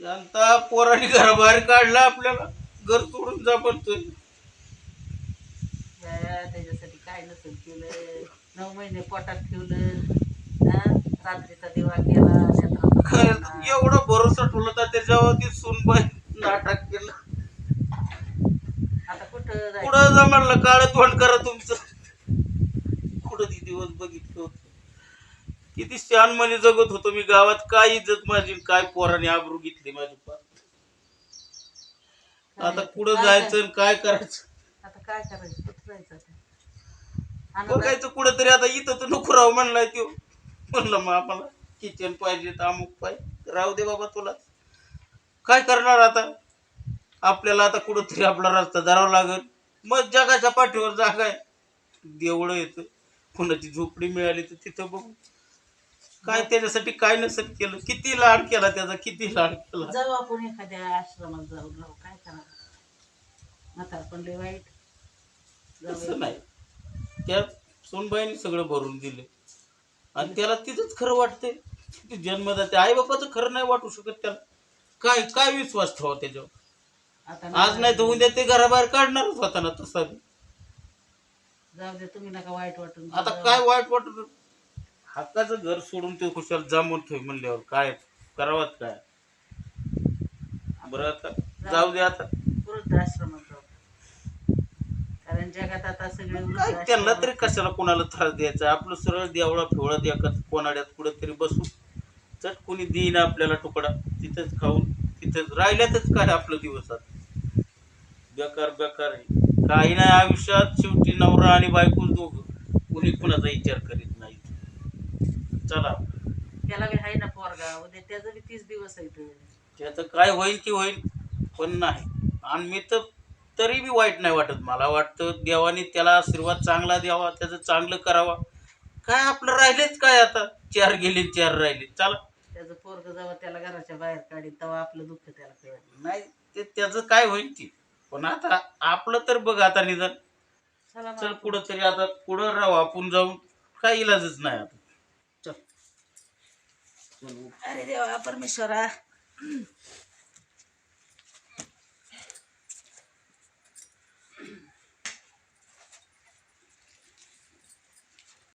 शांता पोराने घराबाहेर काढला आपल्याला. घर सोडून जा बाया, त्याच्यासाठी काय नसेल केलं. नऊ महिने पोटात ठेवलं. हा? रात्रीचा दिवा केला खरंच खाना. एवढा भरोसा ठेवला तर त्याच्यावर ती सुनबाई नाटक केलं. आता कुठं जायचं? पुढं जमलं काळ तोंड करा तुमचं. कुठं ती दिवस बघितलं होतं? किती शानमने जगत होतो मी गावात. काय इज्जत माझी काय पोराने आबरू घेतली माझी पार आता कुठं जायचं आणि काय करायचं? आता काय करायचं? कुठं जायचं आता? आणि बघायचं कुठं तरी आता इथं तर नको राहू म्हणलाय तो म्हणलं मग आम्हाला किचन पाहिजे तर अमुक पाहिजे राहू दे बाबा तुला. काय करणार आता? आपल्याला आता कुठं तरी आपला रस्ता धरावा लागल. मग जगाच्या पाठीवर जागा आहे. देवळं येतं कुणाची झोपडी मिळाली तर तिथं बघू. काय त्याच्यासाठी काय नसत केलं? किती लाड केला त्याचा? किती लाड केला? जाऊ आपण एखाद्या आश्रमात जाऊन राहू काय करणार? म्हातार पण लय वाईट. तसं जाऊ नाही. त्या सोनबाईने सगळं भरून दिले आणि त्याला तिथंच खरं वाटतंय. ते जन्मदाते आई बापाचं खरं नाही वाटू शकत त्याला. काय काय विश्वास ठेवा त्याच्यावर? आज नाही तर उद्या ते घराबाहेर काढणारच होता ना तसा. जाऊ दे तुम्ही नका वाईट वाटून आता जाऊ. काय वाईट वाटत हक्काचं घर सोडून ते खुशाल जामून ठेव म्हणल्यावर काय? करावंच काय? बरं आता जाऊ दे आता. वृद्धाश्रमात जाऊ कारण जगात आता सगळे काय त्यांना तरी कशाला कोणाला त्रास द्यायचा? आपलं सरळ देवळा फेवळा द्या कोणाड्यात कुठं तरी बसू. चट कोणी देईन आपल्याला तुकडा. तिथंच खाऊन तिथंच राहिल्यातच काय आपलं दिवसात बेकार बेकार आहे. काही नाही आयुष्यात शेवटी नवरा आणि बायको दोघं. कोणी कुणाचा विचार करीत चला. त्याला बी आहे ना पोरगा उद्या त्याचं बी तीस दिवस आहे. त्याचं काय होईल की होईल पण नाही. आणि मी तर तरी बी वाईट नाही वाटत. मला वाटतं देवाने त्याला आशीर्वाद चांगला द्यावा त्याचं चांगलं करावा. काय आपलं राहिलेच काय आता? चार गेले चार राहिले. चला. त्याचं पोरग जेव्हा त्याला घराच्या बाहेर काढील तेव्हा आपलं दुःख त्याला कळत नाही ते त्याचं काय होईल ती पण आता आपलं तर बघ आता निदान. चला चल मग. पुढं तरी आता पुढं राहू आपण जाऊन. काय इलाजच नाही आता. अरे देवा परमेश्वरा.